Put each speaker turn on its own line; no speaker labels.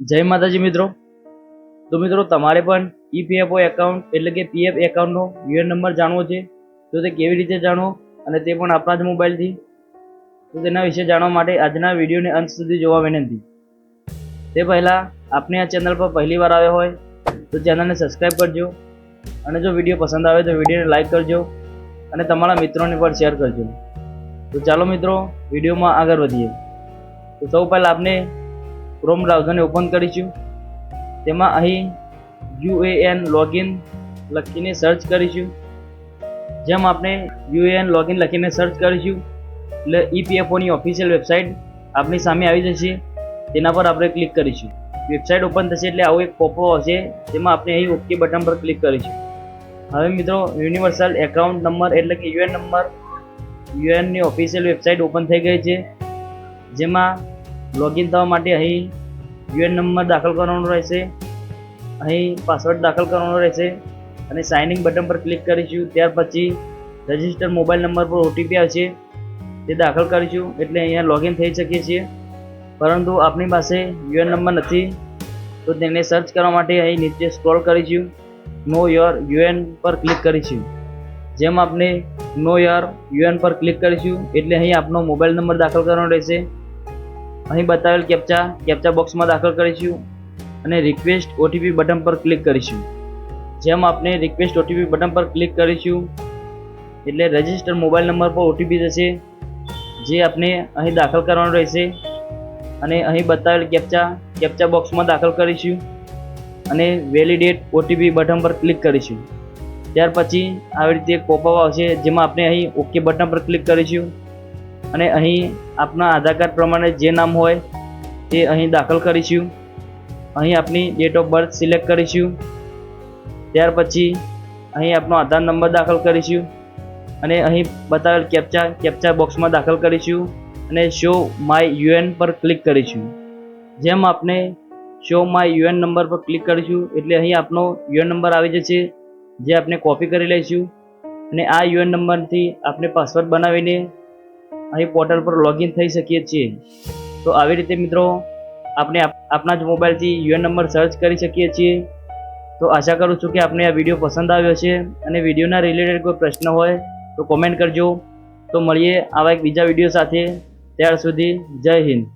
જય માતાજી મિત્રો. તો મિત્રો તમારે પણ ઈપીએફઓ એકાઉન્ટ એટલે કે પીએફ એકાઉન્ટનો યુએન નંબર જાણવો છે, તો તે કેવી રીતે જાણવો અને તે પણ આપણા જ મોબાઈલથી તો તેના વિશે જાણવા માટે આજના વિડીયોને અંત સુધી જોવા વિનંતી. તે પહેલાં આપને આ ચેનલ પર પહેલી વાર આવ્યો હોય, તો ચેનલને સબસ્ક્રાઈબ કરજો અને જો વીડિયો પસંદ આવે તો વિડીયોને લાઈક કરજો અને તમારા મિત્રોને પણ શેર કરજો. તો ચાલો મિત્રો વિડીયોમાં આગળ વધીએ. તો સૌ પહેલાં આપણે ક્રોમ બ્રાઉઝરને ઓપન કરીશું. તેમાં અહીં યુએએન લોગિન લખીને સર્ચ કરીશું. જેમ આપણે યુએએન લોગિન લખીને સર્ચ કરીશું, એટલે ઈપીએફઓની ઓફિશિયલ વેબસાઇટ આપણી સામે આવી જશે. તેના પર આપણે ક્લિક કરીશું. વેબસાઇટ ઓપન થશે એટલે આવું એક પોપો હશે તેમાં આપણે અહીં ઓકે બટન પર ક્લિક કરીશું. હવે મિત્રો યુનિવર્સલ એકાઉન્ટ નંબર એટલે કે યુએન નંબર યુએનની ઓફિશિયલ વેબસાઇટ ઓપન થઈ ગઈ છે. જેમાં લોગિન થવા માટે અહીં યુએન નંબર દાખલ કરવાનો રહેશે. અહીં પાસવર્ડ દાખલ કરવાનો રહેશે. અને સાઇનિંગ બટન પર ક્લિક કરીશું. ત્યાર પછી રજિસ્ટર મોબાઈલ નંબર પર ઓટીપી આવશે. તે દાખલ કરીશું. એટલે અહીંયા લોગિન થઈ શકીએ છીએ. પરંતુ આપણી પાસે યુએન નંબર નથી. તો તેને સર્ચ કરવા માટે અહીં નીચે સ્ક્રોલ કરીશું. નો યોર યુએન પર ક્લિક કરીશું. જેમ આપણે નો યોર યુએન પર ક્લિક કરીશું. એટલે અહીં આપનો મોબાઈલ નંબર દાખલ કરવાનો રહેશે. અહીં બતાવેલ કેપ્ચા કેપ્ચા બોક્સમાં દાખલ કરીશું અને રિક્વેસ્ટ ઓટીપી બટન પર ક્લિક કરીશું. જેમ આપણે રિક્વેસ્ટ ઓટીપી બટન પર ક્લિક કરીશું, એટલે રજિસ્ટર મોબાઈલ નંબર પર ઓટીપી જશે, જે આપણે અહીં દાખલ કરવાનો રહેશે. અને અહીં બતાવેલ કેપ્ચા કેપ્ચા બોક્સમાં દાખલ કરીશું અને વેલિડેટ ઓટીપી બટન પર ક્લિક કરીશું. ત્યાર પછી આવી રીતે પોપઅપ આવશે, જેમાં આપણે અહીં ઓકે બટન પર ક્લિક કરીશું. અને અહીં આપના આધાર કાર્ડ પ્રમાણે જે નામ હોય તે અહીં દાખલ કરીશું. અહીં આપની ડેટ ઓફ બર્થ સિલેક્ટ કરીશું. ત્યાર પછી અહીં આપનો આધાર નંબર દાખલ કરીશું. અને અહીં બતાવેલ કેપ્ચા કેપ્ચા બોક્સમાં દાખલ કરીશું અને શો માય યુએન પર ક્લિક કરીશું. જેમ આપને શો માય યુએન નંબર પર ક્લિક કરીશું, એટલે અહીં આપનો યુએન નંબર આવી જશે, જે આપણે કોપી કરી લઈશું. અને આ યુએન નંબરથી આપણે પાસવર્ડ બનાવીને અહીં પોર્ટલ પર લોગિન થઈ શકીએ છીએ. તો આવી રીતે મિત્રો, આપણે આપ- આપણા જ મોબાઈલથી યુએન નંબર સર્ચ કરી શકીએ છીએ. તો આશા કરું છું કે આપને આ વીડિયો પસંદ આવ્યો છે અને વિડીયોના રિલેટેડ કોઈ પ્રશ્ન હોય તો કોમેન્ટ કરજો. તો મળીએ આવા એક બીજા વીડિયો સાથે. ત્યાર સુધી જય હિન્દ.